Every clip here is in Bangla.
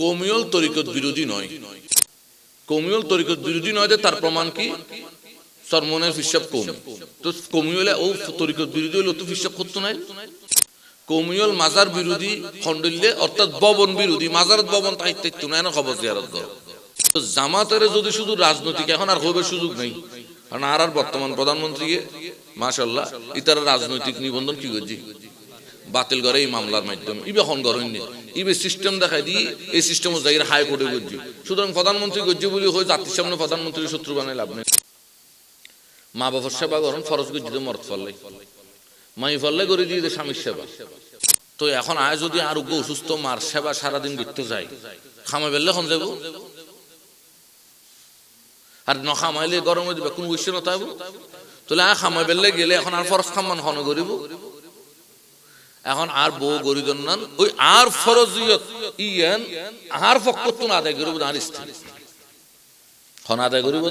কৌমিয়ল তরিকত বিরোধী নয়। কৌমিয়ল তরিকত বিরোধী নয় যে তার প্রমাণ কি? সরমনের হিসাব কম। তো কৌমিয়লে ও তরিকত বিরোধী হলে তো হিসাব করতো নাই। কৌমিয়ল মাজার বিরোধী খন্ডল্যে অর্থাৎ ভবন বিরোধী, মাজারত ভবন তাইত্য না এনে খবর জিয়ারত করো। তো জামাতের যদি শুধু রাজনৈতিক এখন আর হবে সুযোগ নেই, কারণ আর আর বর্তমান প্রধানমন্ত্রীকে মাশাল্লাহ ইতারা রাজনৈতিক নিবন্ধন কি করছি? বাতিল করে এই মামলার মাধ্যমে। ইবে হন করেন ইবে সিস্টেম দেখাই দিই এই সিস্টেম জায়গায় হাইকোর্টে করছি সুতরাং প্রধানমন্ত্রী করছে বলে হয়ে জাতির সামনে প্রধানমন্ত্রীর শত্রু বানাই লাভ নেই। মা বাবার সেবা করেন, ফরজ করছি তো মরত ফললে মাই ফললে করে দিয়ে দে স্বামীর সেবা। তো এখন আয় যদি আরোগ্য, অসুস্থ, মার সেবা সারাদিন করতে যায়, খামে বেললে খন যাব আর ন খামাইলে গরমে দিবে, কোন বৈশ্য নতাইব তাহলে আর খামাই বেললে গেলে এখন আর ফরজ খামান হন করিব এখন আর বউ গরিদন নান ওই আর ফরজিয়ত ইয়ান আর ফকতুন আদায় করিব আর স্ত্রী। হন আদায় করিব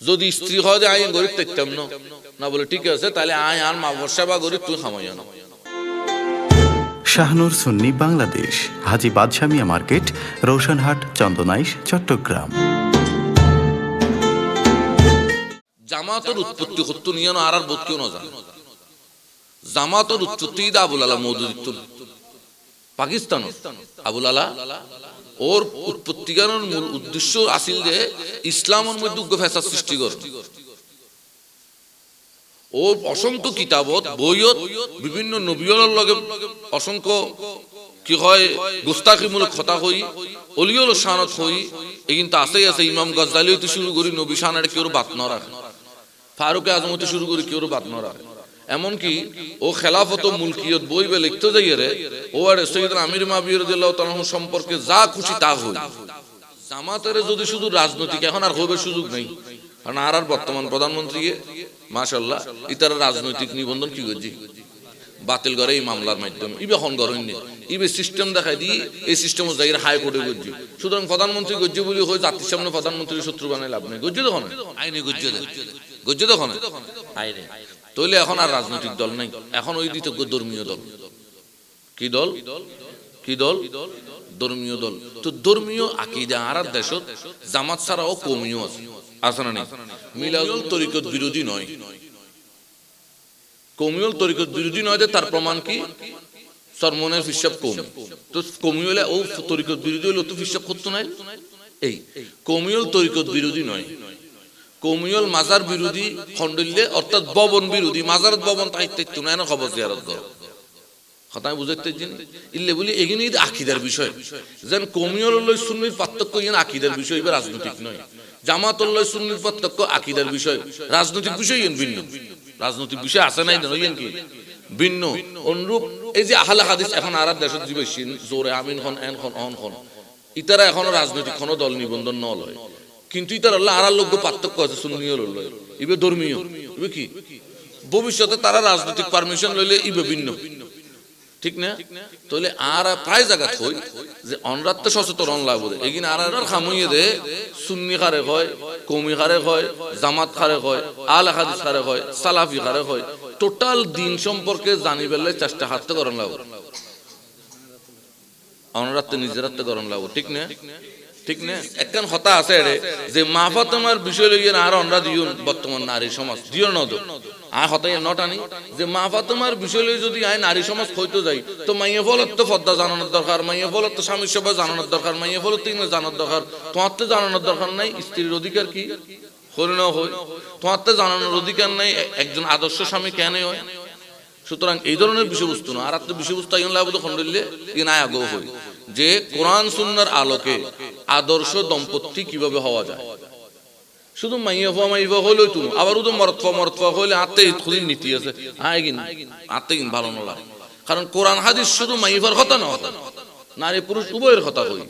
যদি স্ত্রী হয় যে আইন গরিব দেখতাম না না বলে ঠিক আছে তাহলে আয় আর মা সেবা গরিব তুই খামাইয়া না শাহনুর সুন্নি বাংলাদেশ হাজি বাদশামিয়া মার্কেট রোশনহাট চন্দনাইশ চট্টগ্রাম। জামাতের উৎপত্তি হতো নিয়ে আর আর বোধ কেউ না জানে। জামাতের উৎপত্তি দা আবুল আলা মৌদুদিত্ব পাকিস্তান আবুল আলা, ওর উৎপত্তিকারণ মূল উদ্দেশ্য আসিল যে ইসলামের মধ্যে উগ্র ফেসাদ সৃষ্টি কর। ও অসংখ্য কিতাবত, বইয়ত, বিভিন্ন নবীয়র লগে অসংখ্য কি হয়, গুস্তাখিমূলক কথা হই অলিয়ল শানত হই, এই কিন্তু আছে আছে ইমাম গজ্জালি হইতে শুরু করি, নবী শানের কেউ বাত ন রাখে ফারুকে আজম শুরু করি, কেউ বাত ন রাখে এমনকি ও খেলাফত ও মুলকিয়ত বই বে লিখতে যাই রে ও আর সৈয়দ আমির মাবির সম্পর্কে যা খুশি তা হই। জামাতের যদি শুধু রাজনৈতিক এখন আর হবে সুযোগ নেই। কারণ আর আর বর্তমান প্রধানমন্ত্রীকে মাশাল্লাহ ইতারা রাজনৈতিক নিবন্ধন কি করছি? বাতিল করে এই মামলার মাধ্যমে। ইবে হন করেন ইবে সিস্টেম দেখাই দিই এই সিস্টেম জায়গায় হাইকোর্টে করছি। সুতরাং প্রধানমন্ত্রী গজ্জি বলি হয়ে জাতির সামনে প্রধানমন্ত্রীর শত্রু বানাই লাভ নেই। গজ্জি তখন আইনে গজ্জ গজ্জ তখন আইনে। তৈলে এখন আর রাজনৈতিক দল নাই। এখন ওই দিতে ধর্মীয় দল। কি দল? কি দল? ধর্মীয় দল। তো ধর্মীয় আকিদা আর দেশত জামাত ছাড়াও কমিও আছে। আছে না নেই? মিলাদুল তরিকত বিরোধী নয়। কমিউল তরিকত বিরোধী নয় যে তার প্রমাণ কি? সরমনের হিসাব কম। তো কমিউলে ও তরিকত বিরোধী হলে তো হিসাব করতো নাই? এই, কমিউল তরিকত বিরোধী নয়। কমিউল মাজার বিরোধী খন্ডল্যে অর্থাৎ ববন বিরোধী, মাজারত ভবন তাইত্য না এনে খবর জিয়ারত করো। কথা আমি বুঝাইতে জানি ইল্লে বলি এগিনি আকিদার বিষয়। যেন কমিউল লই সুন্নির পার্থক্য ইয়ান আকিদার বিষয়, এবার রাজনৈতিক নয়। জামাত লই সুন্নির পার্থক্য আকিদার বিষয়। রাজনৈতিক বিষয় ইয়ান ভিন্ন। রাজনৈতিক বিষয় আছে নাই, জানো, ইয়ান কি? ভিন্ন। অনুরূপ, এই যে আহলে হাদিস, এখন আর দেশত জীবাইছি জোরে আমিন খন এন খন অন খন ইতারা এখনও রাজনৈতিক কোনো দল নিবন্ধন ন লয় কিন্তু ইতার আল্লাহ আর লোক পার্থক্য আছে ধর্মীয় কি? ভবিষ্যতে তারা রাজনৈতিক পারমিশন লইলে ইবে ভিন্ন। ঠিক না? তাহলে আর প্রায় জায়গা থই যে অনরাত সচেতন অন লাগবে এগিন আর আর খামইয়ে দে, সুন্নি খারে হয়, কমি খারে হয়, জামাত খারে হয়, আল হাদিস খারে হয়, সালাফি খারে হয়, টোটাল দিন সম্পর্কে জানি পেলে চেষ্টা হাতে করন লাগবে নিজের নিজেরাতে করন লাগবে ঠিক না? ঠিক না? একখান হতা আছে রে যে মা ফাতেমার বিষয় লইয়ে আর অনরা দিউন বর্তমান নারী সমাজ, দিও ন তো। আর নট আনি যে মা ফাতেমার বিষয় লই যদি আয় নারী সমাজ হইতো যাই, তো মাইয়ে ফলত তো ফদ্দা জানানোর দরকার, মাইয়ে ফলত তো স্বামীর সবাই জানানোর দরকার, মাইয়ে ফলত তো জানানোর দরকার। তোমার তো জানানোর দরকার নাই, স্ত্রীর অধিকার কি? হল না হই। তোমার তো জানানোর অধিকার নাই, একজন আদর্শ স্বামী কেন হয়? সুতরাং এই ধরনের বিষয়বস্তু না। আর একটা বিষয়বস্তু আইন লাভ খন্ডলে ইন হই যে কোরআন, সুন্নার আলোকে আদর্শ দম্পতি কীভাবে হওয়া যায়? শুধু মাইয়া ফা মাইয়া হইলে তুমি আবার তো মরতফা মরতফা হলে আত্মে খুদিন নীতি আছে। আত্মে কিন ভালো নলা কারণ কোরআন হাদিস শুধু মাইফার কথা না নারী পুরুষ উভয়ের কথা হই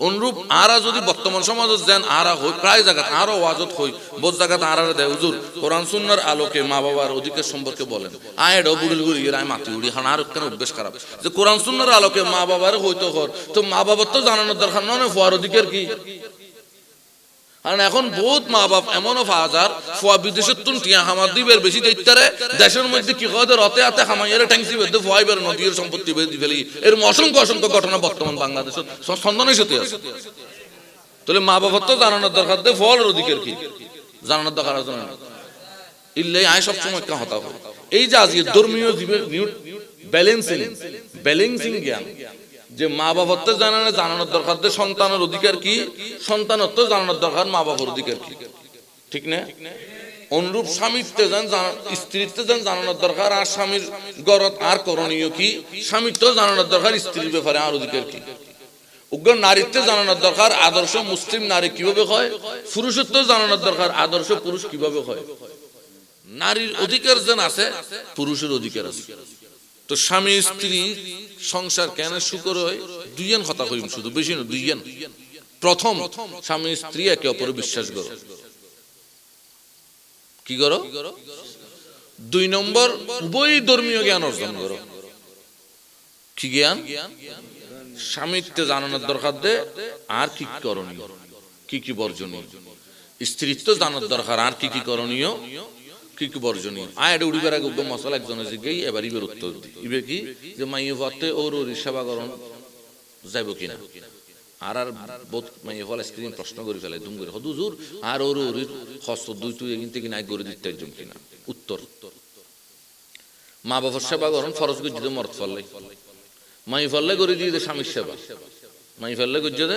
অনুরূপ আরা যদি বর্তমান সমাজত যেন আরা হই প্রায় জায়গাত আরও ওয়াজত হই বোধ জায়গাত আরা দেয়। হুজুর, কোরআন সুন্নার আলোকে মা বাবার অধিকার সম্পর্কে বলেন। আয় বুড়ি বুড়ি আয় মাতি উড়ি হান আর কেন অভ্যেস খারাপ। যে কোরআন সুন্নার আলোকে মা বাবার হইতো হর তো মা বাবার তো জানানোর দরকার নয় ফোয়ার অধিকার কি? কারণ এখন বহুত মা বাপ এমনও যার ফুয়া বিদেশের তুন টিয়া হামার দিবের বেশি দেখতারে দেশের মধ্যে কি কয় রতে হাতে হামাইয়ারে ট্যাংসি বেঁধে ফুয়াইবার নদীর সম্পত্তি বেঁধে ফেলি। এরকম অসংখ্য অসংখ্য ঘটনা বর্তমান বাংলাদেশের সন্ধানের সাথে আছে। তাহলে মা বাবার তো জানানোর দরকার দে ফলের অধিকার কি? জানানোর দরকার আছে না? ইল্লে আয় সব সময় কা হতা এই যে আজকে ধর্মীয় জীবের ব্যালেন্সিং ব্যালেন্সিং জ্ঞান যে মা বাবার তো জানানো জানানোর দরকার। দে সন্তানের অধিকার কি? সন্তানের তো জানানোর দরকার মা বাবার অধিকার কি? ঠিক না? অনুরূপ স্বামীত্বে যান স্ত্রীত্বে যান জানানোর দরকার, আর স্বামীর গরত আর করণীয় কি? স্বামীত্ব জানানোর দরকার, স্ত্রীর ব্যাপারে আর অধিকার কি? উগ্র নারীত্বে জানানোর দরকার, আদর্শ মুসলিম নারী কীভাবে হয়? পুরুষত্ব জানানোর দরকার, আদর্শ পুরুষ কীভাবে হয়? নারীর অধিকার যেন আছে, পুরুষের অধিকার আছে। তো স্বামী, স্ত্রী সংসার কেন শুকর হয়? দুইজন কথা কইম শুধু, বেশি না দুইজন প্রথম, স্বামী, স্ত্রী একে অপরে বিশ্বাস করো। কি করো? দুই নম্বর, উভয় ধর্মীয় জ্ঞান অর্জন করো। কি জ্ঞান? স্বামীত্বে জানানোর দরকার দে, আর কি করণীয়? কি কি বর্জনীয়? স্ত্রীত্ব জানার দরকার, আর কি কি করণীয়? কি কি বর্জনীয় এটা উড়িবার আগে একদম মশলা একজনে জিজ্ঞেই এবার ইবের উত্তর দি ইবে কি? যে মাইয়ে ভাতে ওর ওর সেবা করণ যাইব কিনা? আর আর বহুত মাইয়ে ফল প্রশ্ন করে ফেলে, দুম করে। হদুজুর আর ওর ওর হস্ত দুই তুই এগিন থেকে নাই করে দিতে একজন কিনা? উত্তর। মা বাবার সেবা করণ ফরজ গুজিতে মরত ফললে। মাই ফললে করে দিয়ে দে স্বামীর সেবা। মাই ফেললে দে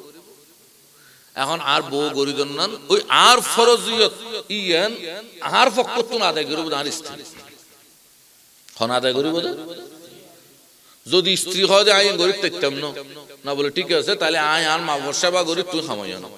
এখন আর বউ গরিব নান, ওই আর ফরজিয়ত, ইয়ান, আর ফকতুন আদায় করিব আর স্ত্রী। হন আদায় করিব যদি স্ত্রী হয় যে আই গরিব দেখতাম না না বলে ঠিক আছে, তাহলে আয় আর মা বর্ষা বা গরিব তুই সময় না।